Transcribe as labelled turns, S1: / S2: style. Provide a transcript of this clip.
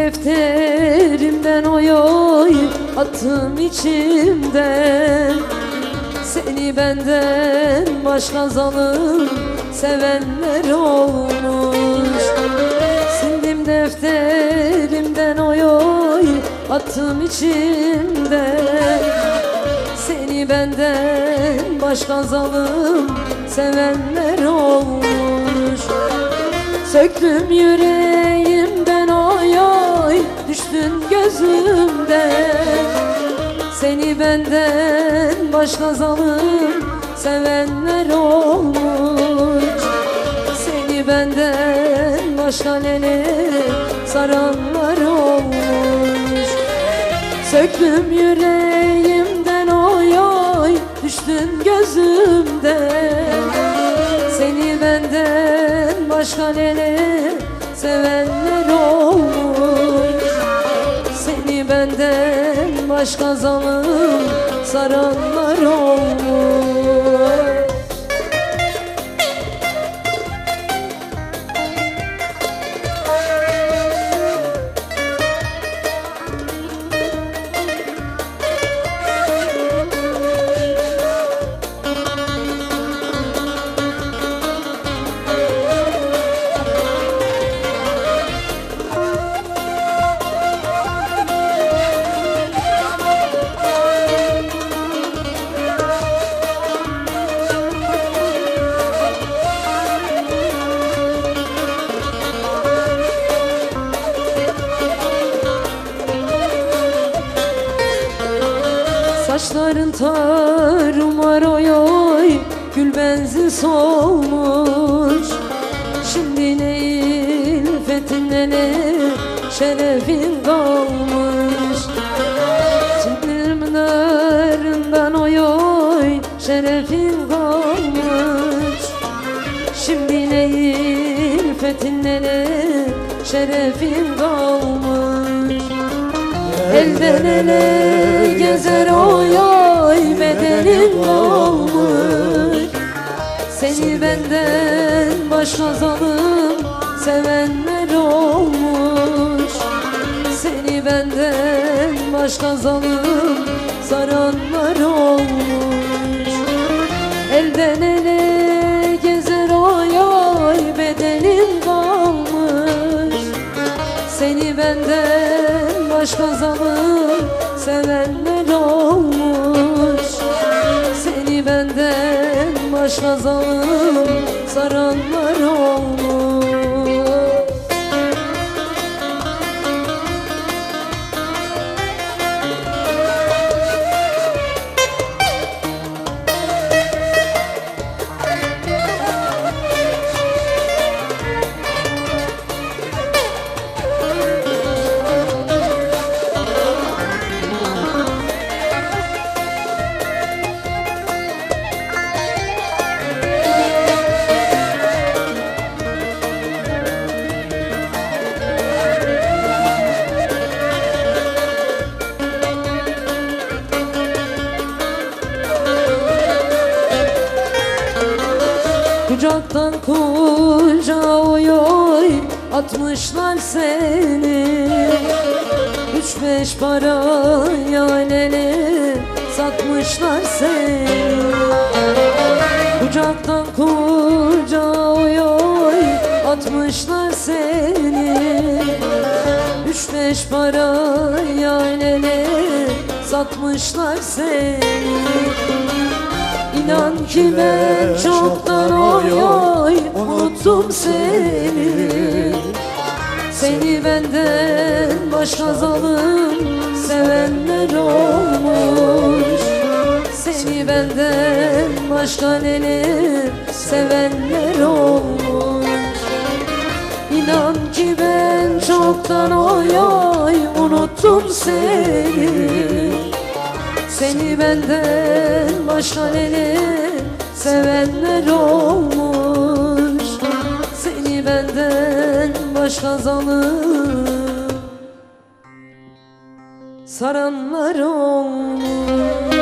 S1: defterimden oy oy attım içimden. Seni benden başka zalim sevenler olmuş. Sildim defterimden oy oy attım içimden. Seni benden başka zalim sevenler olmuş. Söktüm yüreğimden gözümden Seni benden başka zalim Sevenler olmuş. Seni benden başka lele Saranlar olmuş. Söktüm yüreğimden oy oy Düştün gözümden. Seni benden başka lele Sevenler benden başka zalim Saranlar olmuş Saçların tarumar oy oy Gül benzi solmuş. Şimdi ne ilfetin ne Şerefin kalmış Çimdirimlerinden oy oy Şerefin kalmış Şimdi ne ilfetin ne ne Şerefin kalmış Elden ele gezer oy oy bedenin olmuş. Seni benden başka zalim sevenler olmuş. Seni benden başka zalim saranlar olmuş. Elden ele gezer oy oy bedenin kalmış. Seni benden başka zalim sevenler olmuş. Seni benden başka zalim saranlar olmuş Kucaktan kucağa oy atmışlar seni. Üç beş para yanene satmışlar seni. Kucaktan kucağa oy atmışlar seni. Üç beş para yanene satmışlar seni İnan ki ben çoktan oy oy unuttum seni. Seni benden başka zalim sevenler olmuş. Seni benden başka neler sevenler olmuş. İnan ki ben çoktan oy oy unuttum seni seni benden başka neler sevenler olmuş. Seni benden başka zalim saranlar olmuş